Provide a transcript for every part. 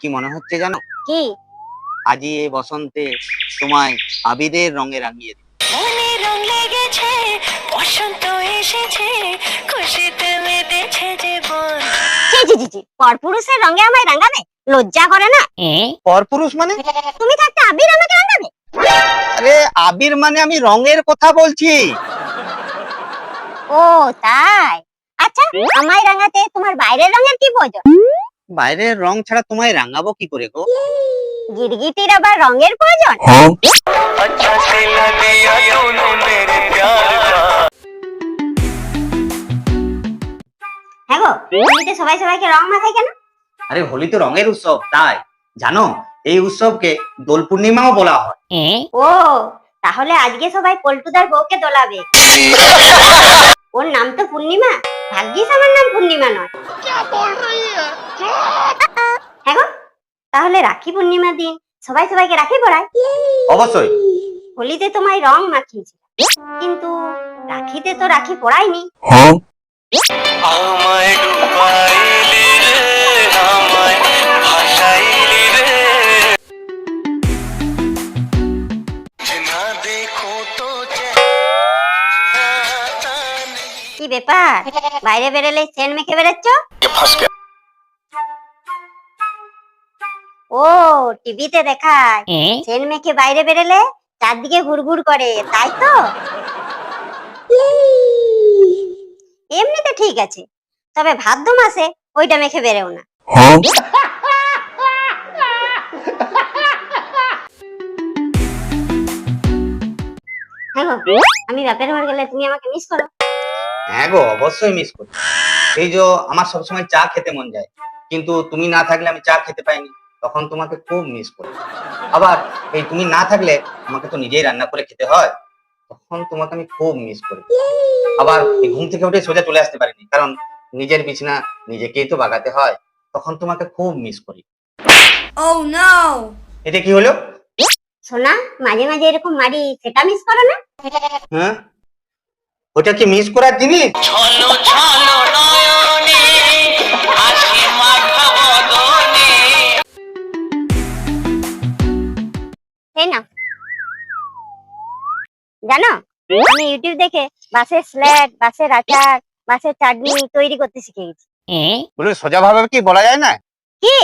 কি মনে হচ্ছে জানো? কি? এই বসন্তে তোমায় আবিরের রঙে রাঙিয়ে দিই। মনে রং লেগেছে বসন্ত এসেছে খুশিতে মেতেছে জীবন। জি জি জি জি পরপুরুষের রঙে আমায় রাঙাবে? লজ্জা করে না? পরপুরুষ মানে? তুমি থাকতে আবির আমাকে রাঙাবে? আরে আবির মানে আমি রঙের কথা বলছি। ও তাই। আচ্ছা আমায় রাঙাতে তোমার বাইরের রঙের কি প্রয়োজন? বাইরের রং ছাড়া তোমায় রাঙাবো কি করে গো? গিরগিটির আবার রঙের প্রয়োজন? হ্যাঁ। হ্যাঁ সবাই রং হোলি তো রঙের উৎসব তাই। জানো এই উৎসবকে দোল পূর্ণিমাও বলা হয়। ও তাহলে আজকে সবাই পল্টুদার বউকে দোলাবে। ওর নাম তো পূর্ণিমা ভাগ্যিস আমার নাম পূর্ণিমা নয়। তাহলে রাখি পূর্ণিমা দিন। সবাই সবাইকে রাখি পড়ায় অবশ্যই। হোলিতে তোমায় রং মাখিয়েছিল কিন্তু রাখিতে তো রাখি পড়ায়নি আমায় ডুবাইলি রে আমায় ভাসাইলি রে। না দেখো তো কি ব্যাপার? বাইরে বেরোলে সেন মেখে বেরোচ্ছ? ও টিভিতে দেখায়। সেন মেখে বাইরে বেরোলে চারদিকে ঘুরঘুর করে তাই তো? এমনিতে ঠিক আছে। তবে ভাদ্র মাসে ওইটা মেখে বেরোও না। হ্যাঁ আমি বাপের ঘর গেলে তুমি আমাকে মিস করো। হ্যাঁ গো অবশ্যই মিস করি এই যে আমার সবসময় চা খেতে মন যায় কিন্তু তুমি না থাকলে আমি চা খেতে পাইনি। তখন তোমাকে খুব মিস করি আবার এই তুমি না থাকলে আমাকে তো নিজেই রান্না করে খেতে হয় তখন তোমাকে আমি খুব মিস করি। আবার এই ঘুম থেকে উঠে সোজা চলে আসতে পারিনি কারণ নিজের বিছানা নিজেকেই তো বাগাতে হয় তখন তোমাকে খুব মিস করি। Oh! এটা কি হলো? সোনা মাঝে মাঝে এরকম মারি সেটা মিস করো না। হ্যাঁ? ওটা কি মিস করার জিনিস? ছলো ছলো এই না? জানো? আমি ইউটিউব দেখে বাসের স্ল্যাট বাসের আচার বাসের চাটনি তৈরি করতে শিখে গেছি বলে সোজা ভাবে কি বলা যায় না? কি?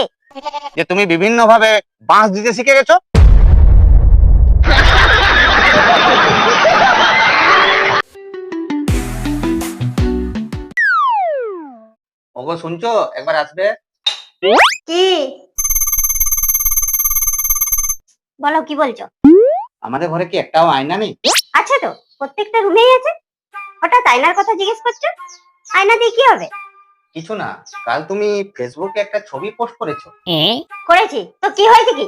যে তুমি বিভিন্ন ভাবে বাঁশ দিতে শিখে গেছো? ওগো শুনছো? একবার আসবে? কি? বলো কি বলছো? আমাদের ঘরে কি একটাও আয়না নেই? আছে তো প্রত্যেকটা রুমেই আছে? হঠাৎ আয়নার কথা জিজ্ঞেস করছ? আয়না দিয়ে কি হবে? কিছু না কাল তুমি ফেসবুকে একটা ছবি পোস্ট করেছ। করেছি তো কি হয়েছে কি?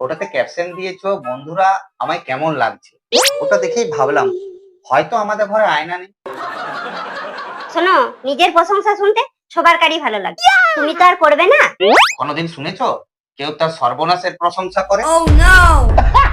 ওটাতে ক্যাপশন দিয়েছ বন্ধুরা আমায় কেমন লাগছে? ওটা দেখেই ভাবলাম হয়তো আমাদের ঘরে আয়না নেই। শোনো নিজের প্রশংসা শুনতে সবার কারই ভালো লাগে। তুমি তো আর করবে না। কোনোদিন শুনেছো? কেউ তার সর্বনাশের প্রশংসা করে Oh!